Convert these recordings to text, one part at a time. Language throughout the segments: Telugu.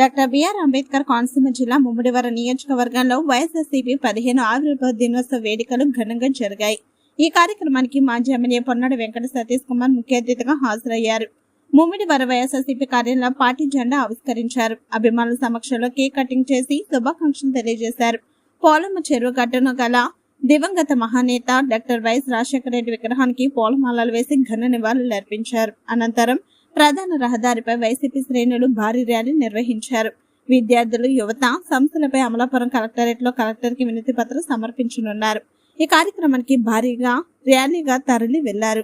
డాక్టర్ బిఆర్ అంబేద్కర్ కోనసీమ జిల్లా ముమ్మడివర నియోజకవర్గంలో వైఎస్ఆర్సీపీ పదిహేను ఆవిర్భావ దినోత్సవ వేడుకలు ఘనంగా జరిగాయి. ఈ కార్యక్రమానికి మాజీ ఎమ్మెల్యే పొన్నాడు వెంకట సతీష్ కుమార్ ముఖ్య అతిథిగా హాజరయ్యారు. ముమ్మిడివరం వైఎస్ఆర్సీపీ కార్యాలయంలో పార్టీ జెండా ఆవిష్కరించారు. అభిమానుల సమక్షంలో కేక్ కటింగ్ చేసి శుభాకాంక్షలు తెలియజేశారు. పోలమ్మ చెరువు గట్టును గల దివంగత మహానేత డాక్టర్ వైఎస్ రాజశేఖర రెడ్డి విగ్రహానికి పూలమాలలు వేసి ఘన నివాళులు అర్పించారు. అనంతరం ప్రధాన రహదారిపై వైసీపీ శ్రేణులు భారీ ర్యాలీ నిర్వహించారు. విద్యార్థులు యువత సంస్థలపై అమలాపురం కలెక్టరేట్లో కలెక్టర్కి వినతి పత్రం సమర్పించనున్నారు. ఈ కార్యక్రమానికి భారీగా ర్యాలీగా తరలి వెళ్ళారు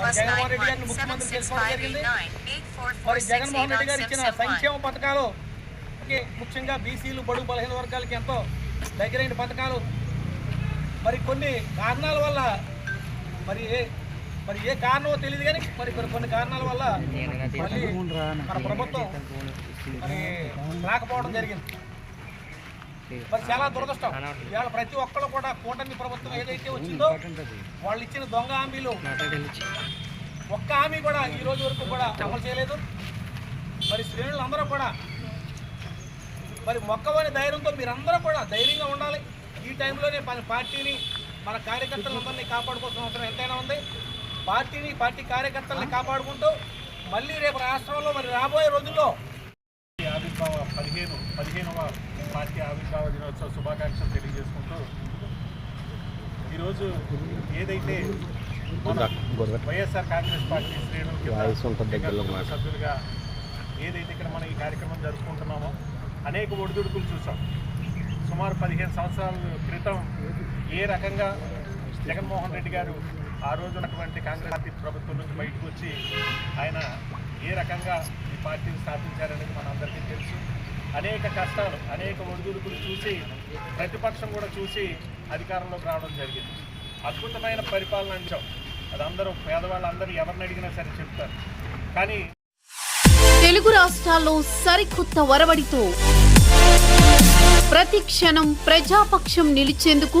one seven ముఖ్యమంత్రి చేసుకోవడం జరిగింది. మరి జగన్మోహన్ రెడ్డి గారు ఇచ్చిన. సంక్షేమ పథకాలు ముఖ్యంగా బీసీలు బడుగు బలహీన వర్గాలకి ఎంతో దగ్గరైన పథకాలు మరి కొన్ని కారణాల వల్ల మరి మరి ఏ కారణమో తెలియదు కానీ మరి కొన్ని కొన్ని కారణాల వల్ల మళ్ళీ మన ప్రభుత్వం మరి రాకపోవడం జరిగింది. మరి చాలా దురదృష్టం. ఇవాళ ప్రతి ఒక్కరు కూడా కూటమి ప్రభుత్వం ఏదైతే వచ్చిందో వాళ్ళు ఇచ్చిన దొంగ హామీలు ఒక్క హామీ కూడా ఈ రోజు వరకు కూడా అమలు చేయలేదు. మరి శ్రేణులందరూ కూడా మరి మొక్కవని ధైర్యంతో మీరందరూ కూడా ధైర్యంగా ఉండాలి. ఈ టైంలోనే మన పార్టీని మన కార్యకర్తలందరినీ కాపాడుకోవాల్సిన అవసరం ఎంతైనా ఉంది. పార్టీని పార్టీ కార్యకర్తల్ని కాపాడుకుంటూ మళ్ళీ రేపు రాష్ట్రంలో మరి రాబోయే రోజుల్లో ఆవిర్భావ పదిహేను పదిహేనవ పార్టీ ఆవిర్భావ దినోత్సవ శుభాకాంక్షలు తెలియజేసుకుంటూ ఈరోజు ఏదైతే మన వైఎస్ఆర్ కాంగ్రెస్ పార్టీ శ్రేణుల సభ్యులుగా ఏదైతే ఇక్కడ మనం ఈ కార్యక్రమం జరుపుకుంటున్నామో అనేక ఒడిదుడుకులు చూసాం. సుమారు పదిహేను సంవత్సరాల క్రితం ఏ రకంగా జగన్మోహన్ రెడ్డి గారు ఆ రోజు ఉన్నటువంటి కాంగ్రెస్ పార్టీ ప్రభుత్వం నుంచి బయటకు వచ్చి ఆయన ఏ రకంగా ఈ పార్టీని స్థాపించారనేది మనందరికీ తెలుసు. అనేక కష్టాలు అనేక ఒడిదుడుకులు చూసి ప్రతిపక్షం కూడా చూసి అధికారంలోకి రావడం జరిగింది. అద్భుతమైన పరిపాలన అంచాం అది అందరూ పేదవాళ్ళందరూ ఎవరిని అడిగినా సరే చెప్తారు. కానీ తెలుగు రాష్ట్రాల్లో సరికొత్త వరవడితో ప్రతి క్షణం ప్రజాపక్షం నిలిచేందుకు